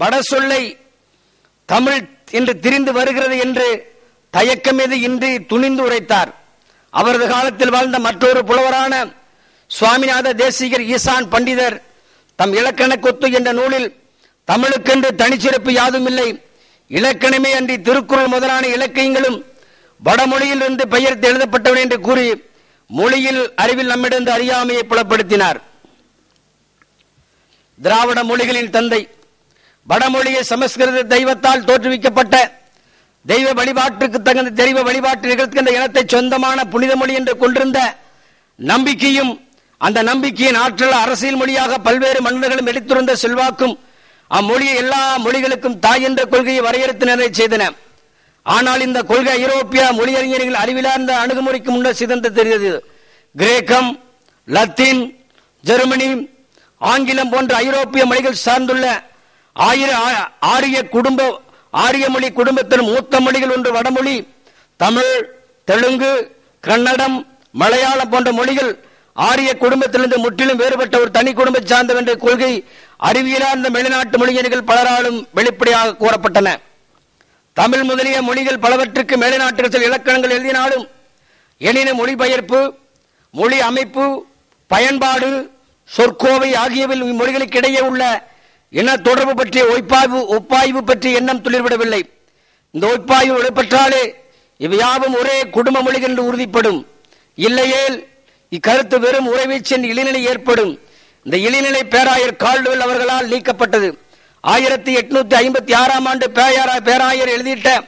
வட சொல்லை தமிழ் என்று திரிந்து வருகிறது என்று தயக்கம் எது இன்றி துணிந்து உரைத்தார். அவரது காலத்தில் வாழ்ந்த மற்றொரு புலவரான சுவாமிநாத தேசிகர் ஈசான் பண்டிதர் தம் இலக்கண கொத்து என்ற நூலில் தமிழுக்கென்று தனிச்சிறப்பு யாதுமில்லை. இலக்கணமே அன்றி திருக்குறள் முதலான இலக்கியங்களும் வடமொழியில் இருந்து பெயர்த்து எழுதப்பட்டவன் என்று கூறி மொழியில் அறிவில் நம்மிடந்து அறியாமையை புலப்படுத்தினார். திராவிட மொழிகளின் தந்தை வடமொழியை சமஸ்கிருத தெய்வத்தால் தோற்றுவிக்கப்பட்ட தெய்வ வழிபாட்டுக்கு தகுந்த தெய்வ வழிபாட்டு நிகழ்த்துகின்ற இனத்தை சொந்தமான புனித மொழி என்று கொண்டிருந்த நம்பிக்கையும் அந்த நம்பிக்கையின் ஆற்றல் அரசியல் மொழியாக பல்வேறு மன்னர்களும் எடுத்திருந்த செல்வாக்கும் அம்மொழியை எல்லா மொழிகளுக்கும் தாய் என்ற கொள்கையை வரையறுத்து செய்தன. ஆனால் இந்த கொள்கை ஐரோப்பிய மொழியறிஞர்கள் அறிவிலார்ந்த அணுகுமுறைக்கு முன்னர் சிதந்து தெரிந்தது. கிரேக்கம் லத்தீன் ஜெர்மனி ஆங்கிலம் போன்ற ஐரோப்பிய மொழிகள் சார்ந்துள்ள ஆயிரம் ஆ- ஆரிய குடும்ப ஆரிய மொழி குடும்பத்தில் மூத்த மொழிகள் ஒன்று வடமொழி தமிழ் தெலுங்கு கன்னடம் மலையாளம் போன்ற மொழிகள் ஆரிய குடும்பத்திலிருந்து முற்றிலும் வேறுபட்ட ஒரு தனி குடும்பம் சார்ந்தவென்ற கொள்கை அறிவியலார்ந்த வெளிநாட்டு மொழிஞர்கள் பலராலும் வெளிப்படையாக கூறப்பட்டன. தமிழ் முதலிய மொழிகள் பலவற்றுக்கு மேலைநாட்டுகள் சில இலக்கணங்கள் எழுதினாலும் எனினும் மொழிபெயர்ப்பு மொழி அமைப்பு பயன்பாடு சொற்கோவை ஆகியவை இம்மொழிகளுக்கு இடையே உள்ள என்ன தொடர்பு பற்றிய ஒய்ப்பாய்வு ஒப்பாய்வு பற்றிய எண்ணம் துளிர்விடவில்லை. இந்த ஒய்ப்பாய்வு வெளிப்பட்டாலே இவையாவும் ஒரே குடும்ப மொழிகள் என்று உறுதிப்படும். இல்லையேல் இக்கருத்து வெறும் உறைவீச்சின் இழிநிலை ஏற்படும். இந்த இழிநிலை பேராயர் கால்டுவெல் அவர்களால் நீக்கப்பட்டது. ஆயிரத்தி எட்நூத்தி ஐம்பத்தி ஆறாம் ஆண்டு பேராய பேராயர் எழுதிட்ட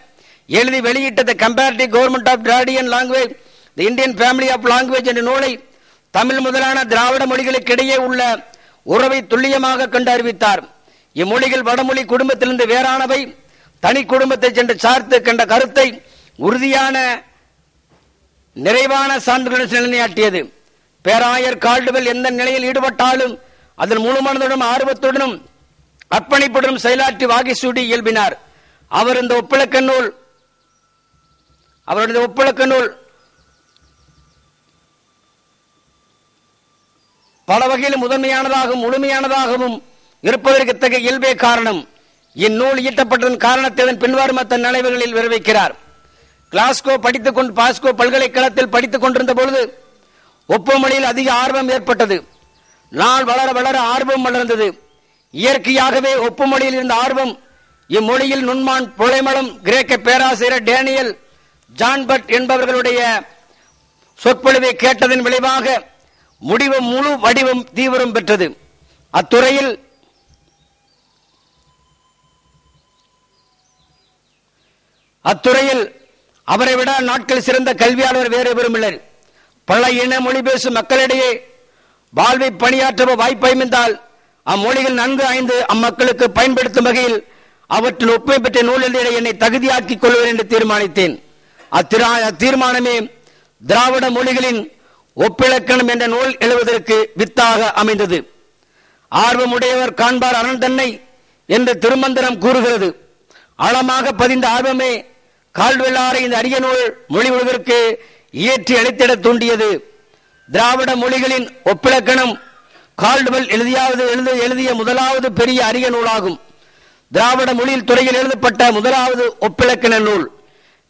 எழுதி வெளியிட்ட the comparative government of Dravidian language the Indian family of language என்ற நூலை தமிழ் முதலான திராவிட மொழிகளுக்கிடையே உள்ள உறவை துல்லியமாக கண்டு அறிவித்தார். இம்மொழிகள் வடமொழி குடும்பத்திலிருந்து வேறானவை. தனி குடும்பத்தை சென்று சார்த்து கண்ட கருத்தை உறுதியான நிறைவான சான்றுகளுடன் நிலைநாட்டியது. பேராயர் கால்டுவெல் எந்த நிலையில் ஈடுபட்டாலும் அதில் முழுமனதுடனும் ஆர்வத்துடனும் அர்ப்பணிப்புடனும் செயலாற்றி வாகி சூடி இயல்பினார். அவர் இந்த ஒப்பிழக்க நூல் அவருடைய ஒப்பிழக்க நூல் பல வகையில் முதன்மையானதாகவும் முழுமையானதாகவும் இருப்பதற்கு இத்தகைய இயல்பே காரணம். இந்நூல் ஈட்டப்பட்டதன் காரணத்தை அதன் பின்வரும் தன் நினைவுகளில் விரைவிக்கிறார். கிளாஸ்கோ படித்துக் கொண்டு பாஸ்கோ பல்கலைக்கழகத்தில் படித்துக் கொண்டிருந்த பொழுது ஒப்புமொழியில் அதிக ஆர்வம் ஏற்பட்டது. நாள் வளர வளர ஆர்வம் வளர்ந்தது. இயற்கையாகவே ஒப்புமொழியில் இருந்த ஆர்வம் இம்மொழியில் நுண்மான் புலைமளம் கிரேக்க பேராசிரியர் டேனியல் ஜான்பட் என்பவர்களுடைய சொற்பொழிவை கேட்டதன் விளைவாக முடிவு முழு வடிவம் தீவிரம் பெற்றது. அத்துறையில் அத்துறையில் அவரை விட நாட்கள் சிறந்த கல்வியாளர் வேறு எவரும் இல்லை. பல இன மொழி பேசும் மக்களிடையே வாழ்வை பணியாற்ற வாய்ப்பு அமைந்தால் அம்மொழிகள் நன்கு ஐந்து அம்மக்களுக்கு பயன்படுத்தும் வகையில் அவற்றில் ஒப்புமை பெற்ற நூல் என்னை தகுதியாக்கிக் கொள்வேன் என்று தீர்மானித்தேன். அத்திரா அத்தீர்மானமே திராவிட மொழிகளின் ஒப்பிலக்கணம் என்ற நூல் எழுவதற்கு வித்தாக அமைந்தது. ஆர்வமுடையவர் காண்பார் அரண் தன்னை என்று திருமந்திரம் கூறுகிறது. ஆழமாக பதிந்த ஆர்வமே கால்வெள்ளாரை இந்த அரிய நூல் மொழி உலகிற்கு இயற்றி அளித்திட தூண்டியது. திராவிட மொழிகளின் ஒப்பிலக்கணம் கால்டுவெல் எழுதியாவது எழுத எழுதிய முதலாவது பெரிய அரிய நூலாகும். திராவிட மொழியில் துறையில் எழுதப்பட்ட முதலாவது ஒப்பிலக்கண நூல்.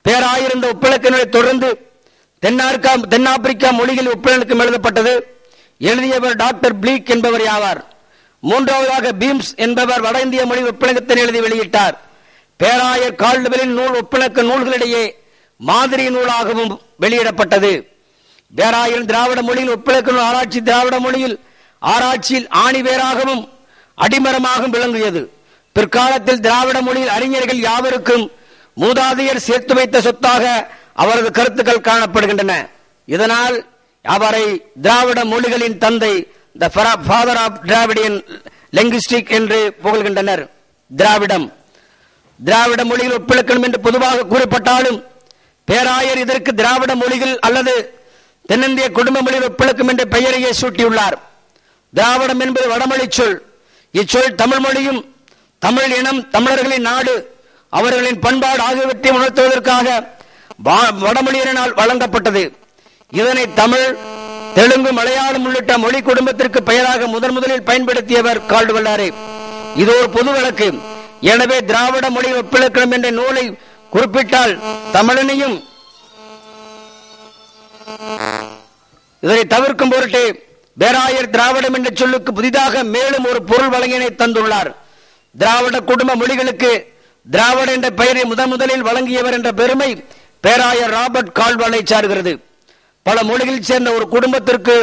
பேராயிருந்த ஒப்பிலக்க நூலை தொடர்ந்து தென்னார்க்கா தென்னாப்பிரிக்கா மொழிகள் ஒப்பிலக்கம் எழுதப்பட்டது. எழுதியவர் டாக்டர் பிளீக் என்பவர் யாவார். மூன்றாவதாக பீம்ஸ் என்பவர் வட இந்திய மொழி ஒப்பிலக்கத்தை எழுதி வெளியிட்டார். பேராயர் கால்டுவெலின் நூல் ஒப்பிலக்க நூல்களிடையே மாதிரி நூலாகவும் வெளியிடப்பட்டது. பேராயர் திராவிட மொழியில் ஒப்பிழக்க நூல் ஆராய்ச்சி திராவிட மொழியில் ஆராய்ச்சியில் ஆணிவேராகவும் அடிமரமாகவும் விளங்கியது. பிற்காலத்தில் திராவிட மொழியில் அறிஞர்கள் யாவருக்கும் மூதாதையர் சேர்த்து வைத்த சொத்தாக அவரது கருத்துக்கள் காணப்படுகின்றன. இதனால் அவரை திராவிட மொழிகளின் தந்தை the father of Dravidian linguistic என்று புகழ்கின்றனர். திராவிடம். திராவிட மொழியில் ஒப்பிழக்கணும் என்று பொதுவாக கூறப்பட்டாலும் பேராயர் இதற்கு திராவிட மொழிகள் அல்லது தென்னிந்திய குடும்ப மொழியில் ஒப்பிழக்கும் என்ற பெயரையே சூட்டியுள்ளார். திராவிடம் என்பது வடமொழி சொல். இச்சொல் தமிழ் மொழியும் தமிழ் இனம் தமிழர்களின் நாடு அவர்களின் பண்பாடு ஆகியவற்றை உணர்த்துவதற்காக வா- வடமொழியினால் வழங்கப்பட்டது. இதனை தமிழ் தெலுங்கு மலையாளம் உள்ளிட்ட மொழி குடும்பத்திற்கு பெயராக முதன் முதலில் பயன்படுத்தியவர் கால்டுவல்லாரே இது ஒரு பொது வழக்கு. எனவே திராவிட மொழி ஒப்பிலக்கணம் என்ற நூலை குறிப்பிட்டால் தமிழனையும் இதனை தவிர்க்கும் பொருட்டு பேராயர் திராவிடம் என்ற சொல்லுக்கு புதிதாக மேலும் ஒரு பொருள் வழங்கினை தந்துள்ளார். திராவிட குடும்ப மொழிகளுக்கு திராவிட என்ற பெயரை முதன் முதலில் வழங்கியவர் என்ற பெருமை பேராயர் ராபர்ட் கால்வாலை சார்கிறது. பல மொழிகளில் சேர்ந்த ஒரு குடும்பத்திற்கு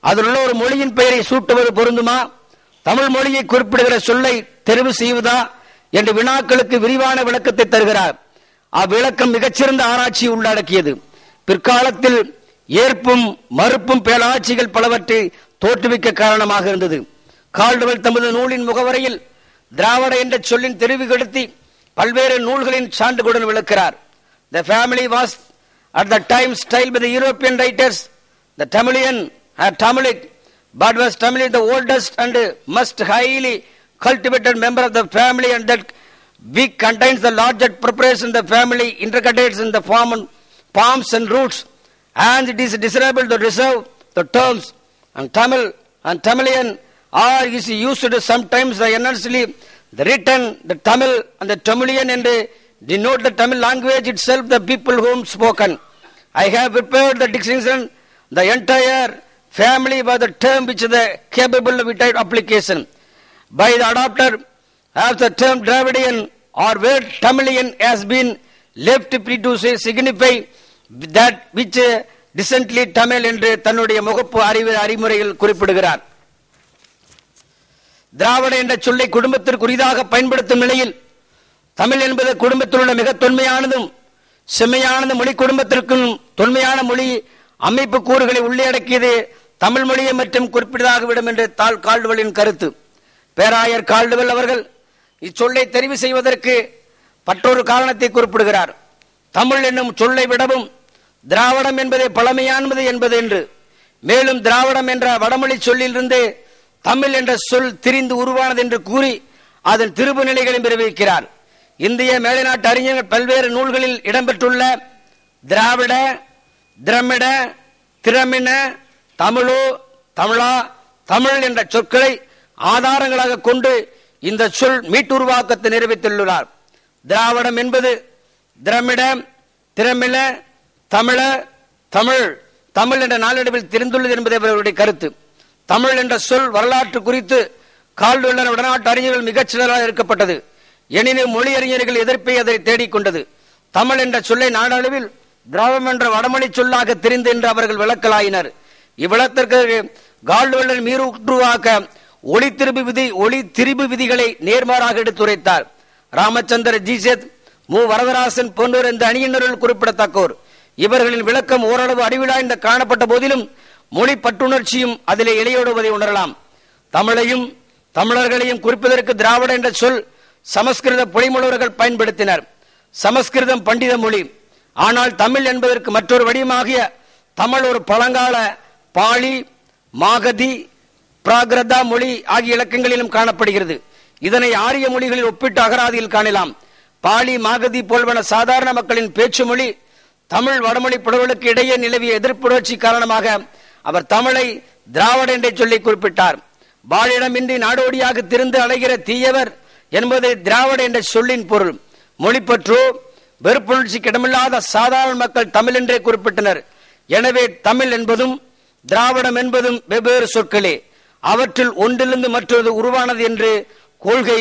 அதில் உள்ள ஒரு மொழியின் பெயரை சூட்டுவது பொருந்துமா? தமிழ் மொழியை குறிப்பிடுகிற சொல்லை தெரிவு செய்வதா? என்ற வினாக்களுக்கு விரிவான விளக்கத்தை தருகிறார். அவ்விளக்கம் மிகச்சிறந்த ஆராய்ச்சி உள்ளடக்கியது. பிற்காலத்தில் ஏற்பும் மறுப்பும் பேராட்சிகள் பலவற்றை தோற்றுவிக்க காரணமாக இருந்தது. கால்டுவல் தமது நூலின் முகவரையில் திராவிட என்ற சொல்லின் தெரிவுகடுத்தி பல்வேறு நூல்களின் சான்றுகளுடன் விளக்கிறார். The family was at the time style by the European writers the Tamilian had Tamilic, but was Tamilic the oldest and most cultivated member of the family and that week contains the largest preparation the family intercalates in the form and palms and roots and it is desirable to reserve the terms and Tamil and Tamilian are is used sometimes the enormously the written, the Tamil and the Tamilian and denote the Tamil language itself, the people whom spoken. I have prepared the distinction, the entire family by the term which is the capable of application. By the adopter, as the term Dravidian or word Tamilian has been left free to say signify that which uh, decently Tamil என்று தன்னுடைய முகப்பு அறிவு அறிமுறையில் குறிப்பிடுகிறார். திராவிட என்ற சொல்லை குடும்பத்திற்குரியதாக பயன்படுத்தும் நிலையில் தமிழ் என்பது குடும்பத்தில் உள்ள மிக தொன்மையானதும் செம்மையானது மொழி குடும்பத்திற்கும் தொன்மையான மொழி அமைப்பு கூறுகளை உள்ளடக்கியது தமிழ் மொழியை மற்றும் குறிப்பிட்டதாகிவிடும் என்று தால் கால்டுவலின் கருத்து. பேராயர் கால்டுவெல் அவர்கள் இச்சொல்லை தெரிவு செய்வதற்கு மற்றொரு காரணத்தை குறிப்பிடுகிறார். தமிழ் என்னும் சொல்லை விடவும் திராவிடம் என்பதே பழமையானது என்பது என்று மேலும் திராவிடம் என்ற வடமொழி சொல்லிலிருந்து தமிழ் என்ற சொல் திரிந்து உருவானது என்று கூறி அதன் திருப்பு நிலைகளையும் தெரிவிக்கிறார் இந்திய மேலைநாட்டு அறிஞர்கள் பல்வேறு நூல்களில் இடம்பெற்றுள்ள திராவிட திரமிட திரமின தமிழோ தமிழா தமிழ் என்ற சொற்களை ஆதாரங்களாக கொண்டு இந்த சொல் மீட்டுருவாக்கத்தை நிறைவேற்றியுள்ளார் திராவிடம் என்பது திரமிட திரமிழ தமிழ தமிழ். தமிழ் என்ற நாளடைவில் தெரிந்துள்ளது என்பது இவர்களுடைய கருத்து. தமிழ் என்ற சொல் வரலாற்று குறித்து கால்டுள்ள வடநாட்டு அறிஞர்கள் மிகச் சிலராக இருக்கப்பட்டது எனினும் மொழி அறிஞர்கள் எதிர்ப்பை அதை தேடிக்கொண்டது தமிழ் என்ற சொல்லை நாடளவில் திராவிடம் என்ற வடமொழி சொல்லாக தெரிந்து என்று அவர்கள் விளக்கலாயினர். இவ்விளத்திற்கு கால்டுவல்லர் மீறுவாக்க ஒளி திருப்பு விதி ஒளி திரிபு விதிகளை நேர்மாறாக எடுத்துரைத்தார் ராமச்சந்திர ஜிசேத் மு. வரதராசன் போன்றோர் இந்த அணியினரில் குறிப்பிடத்தக்கோர். இவர்களின் விளக்கம் ஓரளவு அறிவிலாய்ந்த காணப்பட்ட போதிலும் மொழி பட்டுணர்ச்சியும் அதிலே இளையோடுவதை உணரலாம். தமிழையும் தமிழர்களையும் குறிப்பதற்கு திராவிட என்ற சொல் சமஸ்கிருத பொழிமுழவர்கள் பயன்படுத்தினர். சமஸ்கிருதம் பண்டித மொழி. ஆனால் தமிழ் என்பதற்கு மற்றொரு வடிவமாகிய தமிழ் ஒரு பழங்கால பாலி மாகதி பிராகிருதா மொழி ஆகிய இலக்கங்களிலும் காணப்படுகிறது. இதனை ஆரிய மொழிகளில் ஒப்பிட்டு அகராதியில் காணலாம். பாலி மாகதி போல்வன சாதாரண மக்களின் பேச்சு மொழி தமிழ் வடமொழி புலவர்களுக்கு இடையே நிலவிய எதிர்ப்புணர்ச்சி காரணமாக அவர் தமிழை திராவிட என்றே சொல்லி குறிப்பிட்டார். பாலிடமின்றி நாடோடியாக திருந்து அலைகிற தீயவர் என்பதை திராவிட என்ற சொல்லின் பொருள். மொழிப்பற்றோ வெறுப்புணர்ச்சிக்கு இடமில்லாத சாதாரண மக்கள் தமிழ் என்றே குறிப்பிட்டனர். எனவே தமிழ் என்பதும் திராவிடம் என்பதும் வெவ்வேறு சொற்களே. அவற்றில் ஒன்றிலிருந்து மற்றொரு உருவானது என்று கொள்கை